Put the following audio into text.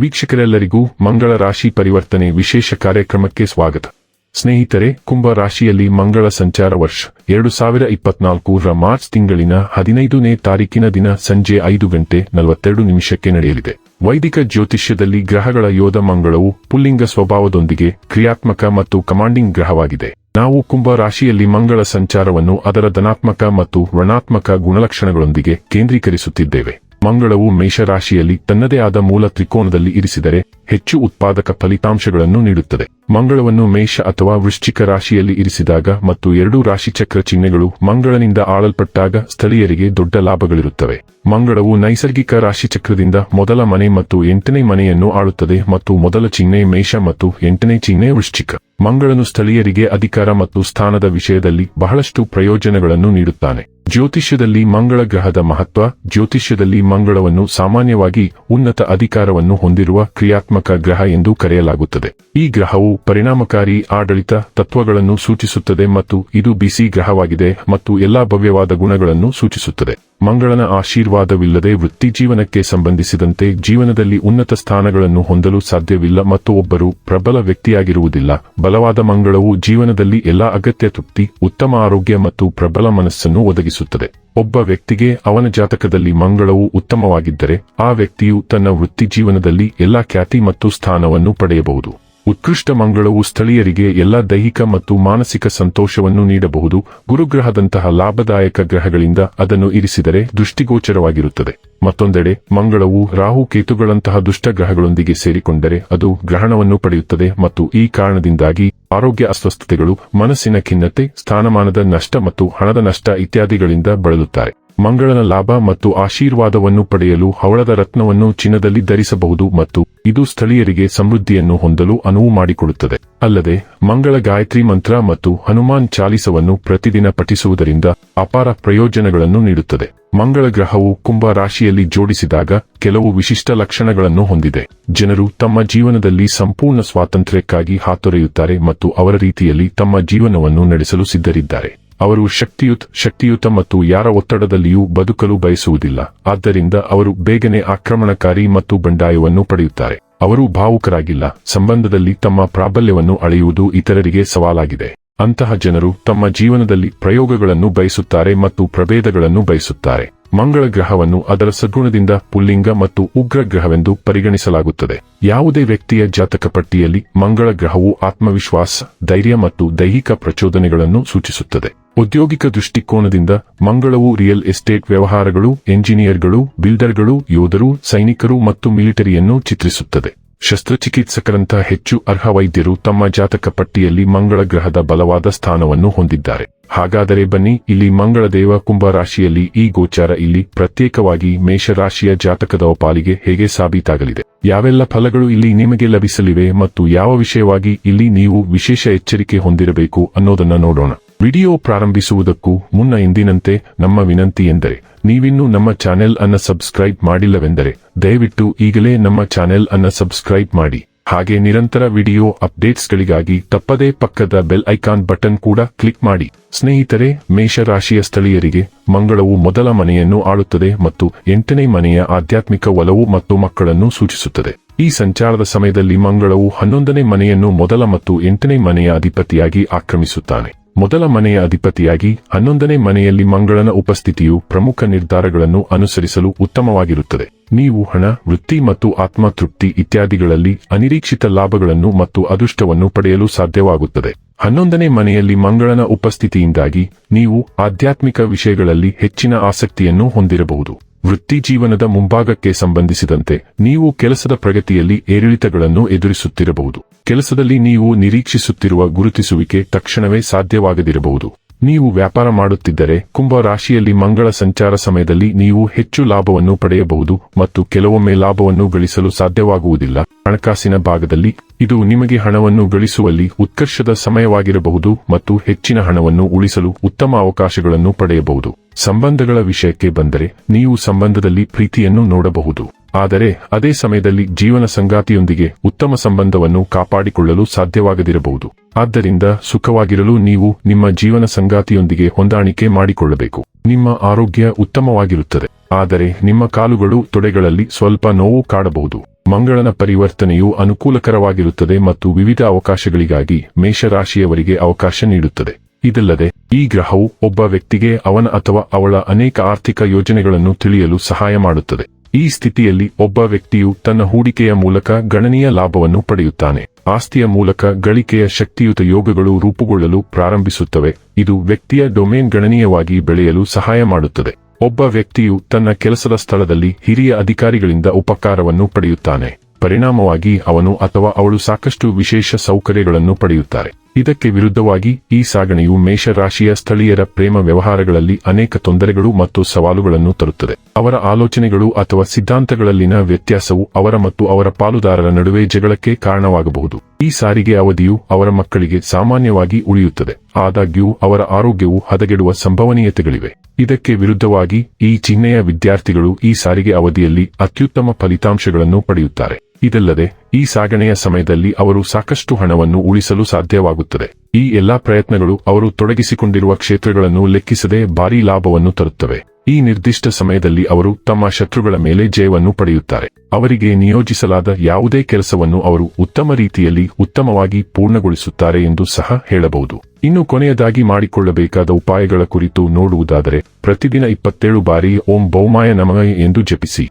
ವೀಕ್ಷಕರೆಲ್ಲರಿಗೂ ಮಂಗಳ ರಾಶಿ ಪರಿವರ್ತನೆ ವಿಶೇಷ ಕಾರ್ಯಕ್ರಮಕ್ಕೆ ಸ್ವಾಗತ. ಸ್ನೇಹಿತರೆ, ಕುಂಭ ರಾಶಿಯಲ್ಲಿ ಮಂಗಳ ಸಂಚಾರ ವರ್ಷ ಎರಡು ಸಾವಿರ ಇಪ್ಪತ್ನಾಲ್ಕರ ಮಾರ್ಚ್ ತಿಂಗಳಿನ ಹದಿನೈದನೇ ತಾರೀಕಿನ ದಿನ ಸಂಜೆ ಐದು ಗಂಟೆ ನಲವತ್ತೆರಡು ನಿಮಿಷಕ್ಕೆ ನಡೆಯಲಿದೆ. ವೈದಿಕ ಜ್ಯೋತಿಷ್ಯದಲ್ಲಿ ಗ್ರಹಗಳ ಯೋಧ ಮಂಗಳವು ಪುಲ್ಲಿಂಗ ಸ್ವಭಾವದೊಂದಿಗೆ ಕ್ರಿಯಾತ್ಮಕ ಮತ್ತು ಕಮಾಂಡಿಂಗ್ ಗ್ರಹವಾಗಿದೆ. ನಾವು ಕುಂಭ ರಾಶಿಯಲ್ಲಿ ಮಂಗಳ ಸಂಚಾರವನ್ನು ಅದರ ಧನಾತ್ಮಕ ಮತ್ತು ಋಣಾತ್ಮಕ ಗುಣಲಕ್ಷಣಗಳೊಂದಿಗೆ ಕೇಂದ್ರೀಕರಿಸುತ್ತಿದ್ದೇವೆ. ಮಂಗಳವು ಮೇಷರಾಶಿಯಲ್ಲಿ ತನ್ನದೇ ಆದ ಮೂಲ ತ್ರಿಕೋನದಲ್ಲಿ ಇರಿಸಿದರೆ ಹೆಚ್ಚು ಉತ್ಪಾದಕ ಫಲಿತಾಂಶಗಳನ್ನು ನೀಡುತ್ತದೆ. ಮಂಗಳವನ್ನು ಮೇಷ ಅಥವಾ ವೃಶ್ಚಿಕ ರಾಶಿಯಲ್ಲಿ ಇರಿಸಿದಾಗ ಮತ್ತು ಎರಡೂ ರಾಶಿಚಕ್ರ ಚಿಹ್ನೆಗಳು ಮಂಗಳನಿಂದ ಆಳಲ್ಪಟ್ಟಾಗ ಸ್ಥಳೀಯರಿಗೆ ದೊಡ್ಡ ಲಾಭಗಳಿರುತ್ತವೆ. ಮಂಗಳವು ನೈಸರ್ಗಿಕ ರಾಶಿಚಕ್ರದಿಂದ ಮೊದಲ ಮನೆ ಮತ್ತು ಎಂಟನೇ ಮನೆಯನ್ನು ಆಳುತ್ತದೆ ಮತ್ತು ಮೊದಲ ಚಿಹ್ನೆ ಮೇಷ ಮತ್ತು ಎಂಟನೇ ಚಿಹ್ನೆ ವೃಶ್ಚಿಕ. ಮಂಗಳನು ಸ್ಥಳೀಯರಿಗೆ ಅಧಿಕಾರ ಮತ್ತು ಸ್ಥಾನದ ವಿಷಯದಲ್ಲಿ ಬಹಳಷ್ಟು ಪ್ರಯೋಜನಗಳನ್ನು ನೀಡುತ್ತಾನೆ. ಜ್ಯೋತಿಷ್ಯದಲ್ಲಿ ಮಂಗಳ ಗ್ರಹದ ಮಹತ್ವ, ಜ್ಯೋತಿಷ್ಯದಲ್ಲಿ ಮಂಗಳವನ್ನು ಸಾಮಾನ್ಯವಾಗಿ ಉನ್ನತ ಅಧಿಕಾರವನ್ನು ಹೊಂದಿರುವ ಕ್ರಿಯಾತ್ಮಕ ಗ್ರಹ ಎಂದು ಕರೆಯಲಾಗುತ್ತದೆ. ಈ ಗ್ರಹವು ಪರಿಣಾಮಕಾರಿ ಆಡಳಿತ ತತ್ವಗಳನ್ನು ಸೂಚಿಸುತ್ತದೆ ಮತ್ತು ಇದು ಬಿಸಿ ಗ್ರಹವಾಗಿದೆ ಮತ್ತು ಎಲ್ಲಾ ಭವ್ಯವಾದ ಗುಣಗಳನ್ನು ಸೂಚಿಸುತ್ತದೆ. ಮಂಗಳನ ಆಶೀರ್ವಾದವಿಲ್ಲದೆ ವೃತ್ತಿ ಜೀವನಕ್ಕೆ ಸಂಬಂಧಿಸಿದಂತೆ ಜೀವನದಲ್ಲಿ ಉನ್ನತ ಸ್ಥಾನಗಳನ್ನು ಹೊಂದಲು ಸಾಧ್ಯವಿಲ್ಲ ಮತ್ತು ಒಬ್ಬರು ಪ್ರಬಲ ವ್ಯಕ್ತಿಯಾಗಿರುವುದಿಲ್ಲ. ಬಲವಾದ ಮಂಗಳವು ಜೀವನದಲ್ಲಿ ಎಲ್ಲಾ ಅಗತ್ಯ ತೃಪ್ತಿ, ಉತ್ತಮ ಆರೋಗ್ಯ ಮತ್ತು ಪ್ರಬಲ ಮನಸ್ಸನ್ನು ಒದಗಿಸುತ್ತದೆ. ಒಬ್ಬ ವ್ಯಕ್ತಿಗೆ ಅವನ ಜಾತಕದಲ್ಲಿ ಮಂಗಳವು ಉತ್ತಮವಾಗಿದ್ದರೆ, ಆ ವ್ಯಕ್ತಿಯು ತನ್ನ ವೃತ್ತಿ ಜೀವನದಲ್ಲಿ ಎಲ್ಲಾ ಖ್ಯಾತಿ ಮತ್ತು ಸ್ಥಾನವನ್ನು ಪಡೆಯಬಹುದು. ಉತ್ಕೃಷ್ಟ ಮಂಗಳವು ಸ್ಥಳೀಯರಿಗೆ ಎಲ್ಲ ದೈಹಿಕ ಮತ್ತು ಮಾನಸಿಕ ಸಂತೋಷವನ್ನು ನೀಡಬಹುದು. ಗುರುಗ್ರಹದಂತಹ ಲಾಭದಾಯಕ ಗ್ರಹಗಳಿಂದ ಅದನ್ನು ಇರಿಸಿದರೆ ದೃಷ್ಟಿಗೋಚರವಾಗಿರುತ್ತದೆ. ಮತ್ತೊಂದೆಡೆ, ಮಂಗಳವು ರಾಹು ಕೇತುಗಳಂತಹ ದುಷ್ಟ ಗ್ರಹಗಳೊಂದಿಗೆ ಸೇರಿಕೊಂಡರೆ ಅದು ಗ್ರಹಣವನ್ನು ಪಡೆಯುತ್ತದೆ ಮತ್ತು ಈ ಕಾರಣದಿಂದಾಗಿ ಆರೋಗ್ಯ ಅಸ್ವಸ್ಥತೆಗಳು, ಮನಸ್ಸಿನ ಖಿನ್ನತೆ, ಸ್ಥಾನಮಾನದ ನಷ್ಟ ಮತ್ತು ಹಣದ ನಷ್ಟ ಇತ್ಯಾದಿಗಳಿಂದ ಬಳಲುತ್ತಾರೆ. ಮಂಗಳನ ಲಾಭ ಮತ್ತು ಆಶೀರ್ವಾದವನ್ನು ಪಡೆಯಲು ಹವಳದ ರತ್ನವನ್ನು ಚಿನ್ನದಲ್ಲಿ ಧರಿಸಬಹುದು ಮತ್ತು ಇದು ಸ್ಥಳೀಯರಿಗೆ ಸಮೃದ್ಧಿಯನ್ನು ಹೊಂದಲು ಅನುವು ಮಾಡಿಕೊಡುತ್ತದೆ. ಅಲ್ಲದೆ, ಮಂಗಳ ಗಾಯತ್ರಿ ಮಂತ್ರ ಮತ್ತು ಹನುಮಾನ್ ಚಾಲಿಸವನ್ನು ಪ್ರತಿದಿನ ಪಠಿಸುವುದರಿಂದ ಅಪಾರ ಪ್ರಯೋಜನಗಳನ್ನು ನೀಡುತ್ತದೆ. ಮಂಗಳ ಗ್ರಹವು ಕುಂಭ ರಾಶಿಯಲ್ಲಿ ಜೋಡಿಸಿದಾಗ ಕೆಲವು ವಿಶಿಷ್ಟ ಲಕ್ಷಣಗಳನ್ನು ಹೊಂದಿದೆ. ಜನರು ತಮ್ಮ ಜೀವನದಲ್ಲಿ ಸಂಪೂರ್ಣ ಸ್ವಾತಂತ್ರ್ಯಕ್ಕಾಗಿ ಹಾತೊರೆಯುತ್ತಾರೆ ಮತ್ತು ಅವರ ರೀತಿಯಲ್ಲಿ ತಮ್ಮ ಜೀವನವನ್ನು ನಡೆಸಲು ಸಿದ್ಧರಿದ್ದಾರೆ. ಅವರು ಶಕ್ತಿಯುತ್, ಶಕ್ತಿಯುತ ಮತ್ತು ಯಾರ ಒತ್ತಡದಲ್ಲಿಯೂ ಬದುಕಲು ಬಯಸುವುದಿಲ್ಲ. ಆದ್ದರಿಂದ ಅವರು ಬೇಗನೆ ಆಕ್ರಮಣಕಾರಿ ಮತ್ತು ಬಂಡಾಯವನ್ನು ಪಡೆಯುತ್ತಾರೆ. ಅವರು ಭಾವುಕರಾಗಿಲ್ಲ. ಸಂಬಂಧದಲ್ಲಿ ತಮ್ಮ ಪ್ರಾಬಲ್ಯವನ್ನು ಅಳೆಯುವುದು ಇತರರಿಗೆ ಸವಾಲಾಗಿದೆ. ಅಂತಹ ಜನರು ತಮ್ಮ ಜೀವನದಲ್ಲಿ ಪ್ರಯೋಗಗಳನ್ನು ಬಯಸುತ್ತಾರೆ ಮತ್ತು ಪ್ರಭೇದಗಳನ್ನು ಬಯಸುತ್ತಾರೆ. ಮಂಗಳ ಗ್ರಹವನ್ನು ಅದರ ಸದ್ಗುಣದಿಂದ ಪುಲ್ಲಿಂಗ ಮತ್ತು ಉಗ್ರ ಗ್ರಹವೆಂದು ಪರಿಗಣಿಸಲಾಗುತ್ತದೆ. ಯಾವುದೇ ವ್ಯಕ್ತಿಯ ಜಾತಕ ಪಟ್ಟಿಯಲ್ಲಿ ಮಂಗಳ ಗ್ರಹವು ಆತ್ಮವಿಶ್ವಾಸ, ಧೈರ್ಯ ಮತ್ತು ದೈಹಿಕ ಪ್ರಚೋದನೆಗಳನ್ನು ಸೂಚಿಸುತ್ತದೆ. ಉದ್ಯೋಗಿಕ ದೃಷ್ಟಿಕೋನದಿಂದ ಮಂಗಳವು ರಿಯಲ್ ಎಸ್ಟೇಟ್ ವ್ಯವಹಾರಗಳು, ಎಂಜಿನಿಯರ್ಗಳು, ಬಿಲ್ಡರ್ಗಳು, ಯೋಧರು, ಸೈನಿಕರು ಮತ್ತು ಮಿಲಿಟರಿಯನ್ನು ಚಿತ್ರಿಸುತ್ತದೆ. ಶಸ್ತ್ರಚಿಕಿತ್ಸಕರಂತಹ ಹೆಚ್ಚು ಅರ್ಹ ವೈದ್ಯರು ತಮ್ಮ ಜಾತಕ ಪಟ್ಟಿಯಲ್ಲಿ ಮಂಗಳ ಗ್ರಹದ ಬಲವಾದ ಸ್ಥಾನವನ್ನು ಹೊಂದಿದ್ದಾರೆ. ಹಾಗಾದರೆ ಬನ್ನಿ, ಇಲ್ಲಿ ಮಂಗಳ ದೇವ ಕುಂಭ ರಾಶಿಯಲ್ಲಿ ಈ ಗೋಚಾರ ಇಲ್ಲಿ ಪ್ರತ್ಯೇಕವಾಗಿ ಮೇಷರಾಶಿಯ ಜಾತಕದ ಪಾಲಿಗೆ ಹೇಗೆ ಸಾಬೀತಾಗಲಿದೆ? ಯಾವೆಲ್ಲ ಫಲಗಳು ಇಲ್ಲಿ ನಿಮಗೆ ಲಭಿಸಲಿವೆ ಮತ್ತು ಯಾವ ವಿಷಯವಾಗಿ ಇಲ್ಲಿ ನೀವು ವಿಶೇಷ ಎಚ್ಚರಿಕೆ ಹೊಂದಿರಬೇಕು ಅನ್ನೋದನ್ನ ನೋಡೋಣ. ವಿಡಿಯೋ ಪ್ರಾರಂಭಿಸುವುದಕ್ಕೂ ಮುನ್ನ ಎಂದಿನಂತೆ ನಮ್ಮ ವಿನಂತಿ ಎಂದರೆ, ನೀವಿನ್ನೂ ನಮ್ಮ ಚಾನೆಲ್ ಅನ್ನ ಸಬ್ಸ್ಕ್ರೈಬ್ ಮಾಡಿಲ್ಲವೆಂದರೆ, ದಯವಿಟ್ಟು ಈಗಲೇ ನಮ್ಮ ಚಾನೆಲ್ ಅನ್ನ ಸಬ್ಸ್ಕ್ರೈಬ್ ಮಾಡಿ. ಹಾಗೆ ನಿರಂತರ ವಿಡಿಯೋ ಅಪ್ಡೇಟ್ಸ್ಗಳಿಗಾಗಿ ತಪ್ಪದೇ ಪಕ್ಕದ ಬೆಲ್ ಐಕಾನ್ ಬಟನ್ ಕೂಡ ಕ್ಲಿಕ್ ಮಾಡಿ. ಸ್ನೇಹಿತರೆ, ಮೇಷರಾಶಿಯ ಸ್ಥಳೀಯರಿಗೆ ಮಂಗಳವು ಮೊದಲ ಮನೆಯನ್ನು ಆಳುತ್ತದೆ ಮತ್ತು ಎಂಟನೇ ಮನೆಯ ಆಧ್ಯಾತ್ಮಿಕ ಒಲವು ಮತ್ತು ಮಕ್ಕಳನ್ನು ಸೂಚಿಸುತ್ತದೆ. ಈ ಸಂಚಾರದ ಸಮಯದಲ್ಲಿ ಮಂಗಳವು ಹನ್ನೊಂದನೇ ಮನೆಯನ್ನು ಮೊದಲ ಮತ್ತು ಎಂಟನೇ ಮನೆಯ ಅಧಿಪತಿಯಾಗಿ ಆಕ್ರಮಿಸುತ್ತಾನೆ. ಮೊದಲ ಮನೆಯ ಅಧಿಪತಿಯಾಗಿ ಹನ್ನೊಂದನೇ ಮನೆಯಲ್ಲಿ ಮಂಗಳನ ಉಪಸ್ಥಿತಿಯು ಪ್ರಮುಖ ನಿರ್ಧಾರಗಳನ್ನು ಅನುಸರಿಸಲು ಉತ್ತಮವಾಗಿರುತ್ತದೆ. ನೀವು ಹಣ, ವೃತ್ತಿ ಮತ್ತು ಆತ್ಮತೃಪ್ತಿ ಇತ್ಯಾದಿಗಳಲ್ಲಿ ಅನಿರೀಕ್ಷಿತ ಲಾಭಗಳನ್ನು ಮತ್ತು ಅದೃಷ್ಟವನ್ನು ಪಡೆಯಲು ಸಾಧ್ಯವಾಗುತ್ತದೆ. ಹನ್ನೊಂದನೇ ಮನೆಯಲ್ಲಿ ಮಂಗಳನ ಉಪಸ್ಥಿತಿಯಿಂದಾಗಿ ನೀವು ಆಧ್ಯಾತ್ಮಿಕ ವಿಷಯಗಳಲ್ಲಿ ಹೆಚ್ಚಿನ ಆಸಕ್ತಿಯನ್ನು ಹೊಂದಿರಬಹುದು. ವೃತ್ತಿ ಜೀವನದ ಮುಂಭಾಗಕ್ಕೆ ಸಂಬಂಧಿಸಿದಂತೆ ನೀವು ಕೆಲಸದ ಪ್ರಗತಿಯಲ್ಲಿ ಏರಿಳಿತಗಳನ್ನು ಎದುರಿಸುತ್ತಿರಬಹುದು. ಕೆಲಸದಲ್ಲಿ ನೀವು ನಿರೀಕ್ಷಿಸುತ್ತಿರುವ ಗುರುತಿಸುವಿಕೆ ತಕ್ಷಣವೇ ಸಾಧ್ಯವಾಗದಿರಬಹುದು. ನೀವು ವ್ಯಾಪಾರ ಮಾಡುತ್ತಿದ್ದರೆ ಕುಂಭ ರಾಶಿಯಲ್ಲಿ ಮಂಗಳ ಸಂಚಾರ ಸಮಯದಲ್ಲಿ ನೀವು ಹೆಚ್ಚು ಲಾಭವನ್ನು ಪಡೆಯಬಹುದು ಮತ್ತು ಕೆಲವೊಮ್ಮೆ ಲಾಭವನ್ನು ಗಳಿಸಲು ಸಾಧ್ಯವಾಗುವುದಿಲ್ಲ. ಹಣಕಾಸಿನ ಭಾಗದಲ್ಲಿ ಇದು ನಿಮಗೆ ಹಣವನ್ನು ಗಳಿಸುವಲ್ಲಿ ಉತ್ಕರ್ಷದ ಸಮಯವಾಗಿರಬಹುದು ಮತ್ತು ಹೆಚ್ಚಿನ ಹಣವನ್ನು ಉಳಿಸಲು ಉತ್ತಮ ಅವಕಾಶಗಳನ್ನು ಪಡೆಯಬಹುದು. ಸಂಬಂಧಗಳ ವಿಷಯಕ್ಕೆ ಬಂದರೆ ನೀವು ಸಂಬಂಧದಲ್ಲಿ ಪ್ರೀತಿಯನ್ನು ನೋಡಬಹುದು. ಆದರೆ ಅದೇ ಸಮಯದಲ್ಲಿ ಜೀವನ ಸಂಗಾತಿಯೊಂದಿಗೆ ಉತ್ತಮ ಸಂಬಂಧವನ್ನು ಕಾಪಾಡಿಕೊಳ್ಳಲು ಸಾಧ್ಯವಾಗದಿರಬಹುದು. ಆದ್ದರಿಂದ ಸುಖವಾಗಿರಲು ನೀವು ನಿಮ್ಮ ಜೀವನ ಸಂಗಾತಿಯೊಂದಿಗೆ ಹೊಂದಾಣಿಕೆ ಮಾಡಿಕೊಳ್ಳಬೇಕು. ನಿಮ್ಮ ಆರೋಗ್ಯ ಉತ್ತಮವಾಗಿರುತ್ತದೆ. ಆದರೆ ನಿಮ್ಮ ಕಾಲುಗಳು ತೊಡೆಗಳಲ್ಲಿ ಸ್ವಲ್ಪ ನೋವು ಕಾಡಬಹುದು. ಮಂಗಳನ ಪರಿವರ್ತನೆಯು ಅನುಕೂಲಕರವಾಗಿರುತ್ತದೆ ಮತ್ತು ವಿವಿಧ ಅವಕಾಶಗಳಿಗಾಗಿ ಮೇಷರಾಶಿಯವರಿಗೆ ಅವಕಾಶ ನೀಡುತ್ತದೆ. ಇದಲ್ಲದೆ, ಈ ಗ್ರಹವು ಒಬ್ಬ ವ್ಯಕ್ತಿಗೆ ಅವನ ಅಥವಾ ಅವಳ ಅನೇಕ ಆರ್ಥಿಕ ಯೋಜನೆಗಳನ್ನು ತಿಳಿಯಲು ಸಹಾಯ ಮಾಡುತ್ತದೆ. ಈ ಸ್ಥಿತಿಯಲ್ಲಿ ಒಬ್ಬ ವ್ಯಕ್ತಿಯು ತನ್ನ ಹೂಡಿಕೆಯ ಮೂಲಕ ಗಣನೀಯ ಲಾಭವನ್ನು ಪಡೆಯುತ್ತಾನೆ. ಆಸ್ತಿಯ ಮೂಲಕ ಗಳಿಕೆಯ ಶಕ್ತಿಯುತ ಯೋಗಗಳು ರೂಪುಗೊಳ್ಳಲು ಪ್ರಾರಂಭಿಸುತ್ತವೆ. ಇದು ವ್ಯಕ್ತಿಯ ಡೊಮೇನ್ ಗಣನೀಯವಾಗಿ ಬೆಳೆಯಲು ಸಹಾಯ ಮಾಡುತ್ತದೆ. ಒಬ್ಬ ವ್ಯಕ್ತಿಯು ತನ್ನ ಕೆಲಸದ ಸ್ಥಳದಲ್ಲಿ ಹಿರಿಯ ಅಧಿಕಾರಿಗಳಿಂದ ಉಪಕಾರವನ್ನು ಪಡೆಯುತ್ತಾನೆ. ಪರಿಣಾಮವಾಗಿ ಅವನು ಅಥವಾ ಅವಳು ಸಾಕಷ್ಟು ವಿಶೇಷ ಸೌಕರ್ಯಗಳನ್ನು ಪಡೆಯುತ್ತಾರೆ. ಇದಕ್ಕೆ ವಿರುದ್ಧವಾಗಿ ಈ ಸಾಗಣೆಯು ಮೇಷರಾಶಿಯ ಸ್ಥಳೀಯರ ಪ್ರೇಮ ವ್ಯವಹಾರಗಳಲ್ಲಿ ಅನೇಕ ತೊಂದರೆಗಳು ಮತ್ತು ಸವಾಲುಗಳನ್ನು ತರುತ್ತದೆ. ಅವರ ಆಲೋಚನೆಗಳು ಅಥವಾ ಸಿದ್ಧಾಂತಗಳಲ್ಲಿನ ವ್ಯತ್ಯಾಸವು ಅವರ ಮತ್ತು ಅವರ ಪಾಲುದಾರರ ನಡುವೆ ಜಗಳಕ್ಕೆ ಕಾರಣವಾಗಬಹುದು. ಈ ಸಾರಿಗೆ ಅವಧಿಯು ಅವರ ಮಕ್ಕಳಿಗೆ ಸಾಮಾನ್ಯವಾಗಿ ಉಳಿಯುತ್ತದೆ. ಆದಾಗ್ಯೂ, ಅವರ ಆರೋಗ್ಯವು ಹದಗೆಡುವ ಸಂಭವನೀಯತೆಗಳಿವೆ. ಇದಕ್ಕೆ ವಿರುದ್ಧವಾಗಿ ಈ ಚಿಹ್ನೆಯ ವಿದ್ಯಾರ್ಥಿಗಳು ಈ ಸಾರಿಗೆ ಅವಧಿಯಲ್ಲಿ ಅತ್ಯುತ್ತಮ ಫಲಿತಾಂಶಗಳನ್ನು ಪಡೆಯುತ್ತಾರೆ. ಇದಲ್ಲದೆ, ಈ ಸಾಗಣೆಯ ಸಮಯದಲ್ಲಿ ಅವರು ಸಾಕಷ್ಟು ಹಣವನ್ನು ಉಳಿಸಲು ಸಾಧ್ಯವಾಗುತ್ತದೆ. ಈ ಎಲ್ಲಾ ಪ್ರಯತ್ನಗಳು ಅವರು ತೊಡಗಿಸಿಕೊಂಡಿರುವ ಕ್ಷೇತ್ರಗಳನ್ನು ಲೆಕ್ಕಿಸದೆ ಭಾರೀ ಲಾಭವನ್ನು ತರುತ್ತವೆ. ಈ ನಿರ್ದಿಷ್ಟ ಸಮಯದಲ್ಲಿ ಅವರು ತಮ್ಮ ಶತ್ರುಗಳ ಮೇಲೆ ಜಯವನ್ನು ಪಡೆಯುತ್ತಾರೆ. ಅವರಿಗೆ ನಿಯೋಜಿಸಲಾದ ಯಾವುದೇ ಕೆಲಸವನ್ನು ಅವರು ಉತ್ತಮ ರೀತಿಯಲ್ಲಿ, ಉತ್ತಮವಾಗಿ ಪೂರ್ಣಗೊಳಿಸುತ್ತಾರೆ ಎಂದು ಸಹ ಹೇಳಬಹುದು. ಇನ್ನು ಕೊನೆಯದಾಗಿ ಮಾಡಿಕೊಳ್ಳಬೇಕಾದ ಉಪಾಯಗಳ ಕುರಿತು ನೋಡುವುದಾದರೆ, ಪ್ರತಿದಿನ ಇಪ್ಪತ್ತೇಳು ಬಾರಿ ಓಂ ಬೌಮಾಯ ನಮಯ ಎಂದು ಜಪಿಸಿ.